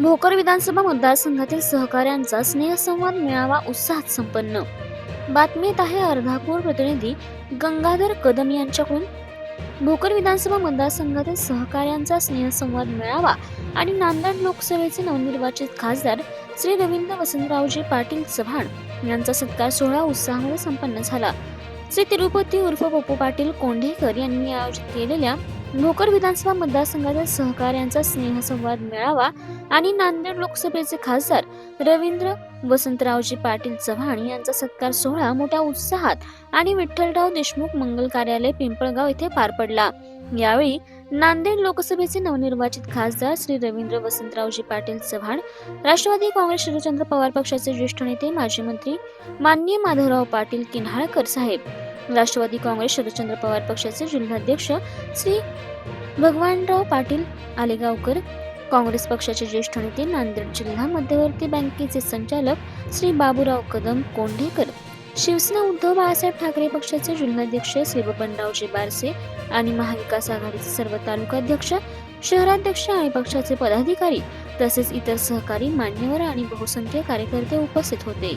भोकर विधानसभा मतदारसंघातील सहकाऱ्यांचा स्नेहसंवाद मेळावा उत्साहात संपन्न. बातमीत आहे अर्धापूर प्रतिनिधी गंगाधर कदम यांच्याकडून. भोकर विधानसभा मतदारसंघातील सहकाऱ्यांचा स्नेहसंवाद मेळावा आणि नांदेड लोकसभेचे नवनिर्वाचित खासदार श्री रवींद्र वसंतरावजी पाटील चव्हाण यांचा सत्कार सोहळा उत्साहामध्ये संपन्न झाला. श्री तिरुपती उर्फ पप्पू पाटील कोंढेकर यांनी आयोजित केलेल्या भोकर विधानसभा मतदारसंघातील सहकाऱ्यांचा स्नेहसंवाद मिळावा आणि नांदेड लोकसभेचे खासदार रवींद्र वसंतरावजी पाटील चव्हाण यांचा सत्कार सोहळा मोठ्या उत्साहात आणि विठ्ठलराव देशमुख मंगल कार्यालय पिंपळगाव येथे पार पडला. यावेळी नांदेड लोकसभेचे नवनिर्वाचित खासदार श्री रवींद्र वसंतरावजी पाटील चव्हाण राष्ट्रवादी काँग्रेस शरदचंद्र पवार पक्षाचे ज्येष्ठ नेते माजी मंत्री माननीय माधवराव पाटील किन्हाळकर साहेब राष्ट्रवादी काँग्रेस शरदचंद्र पवार पक्षाचे जिल्हाध्यक्ष श्री भगवानराव पाटील आलेगावकर काँग्रेस पक्षाचे ज्येष्ठ नेते नांदेड जिल्हा मध्यवर्ती बँकेचे संचालक श्री बाबूराव कदम कोंढेकर शिवसेना उद्धव बाळासाहेब ठाकरे पक्षाचे जिल्हाध्यक्ष श्री बबनरावजी बारसे आणि महाविकास आघाडीचे सर्व तालुकाध्यक्ष शहराध्यक्ष आणि पक्षाचे पदाधिकारी तसेच इतर सहकारी मान्यवर आणि बहुसंख्य कार्यकर्ते उपस्थित होते.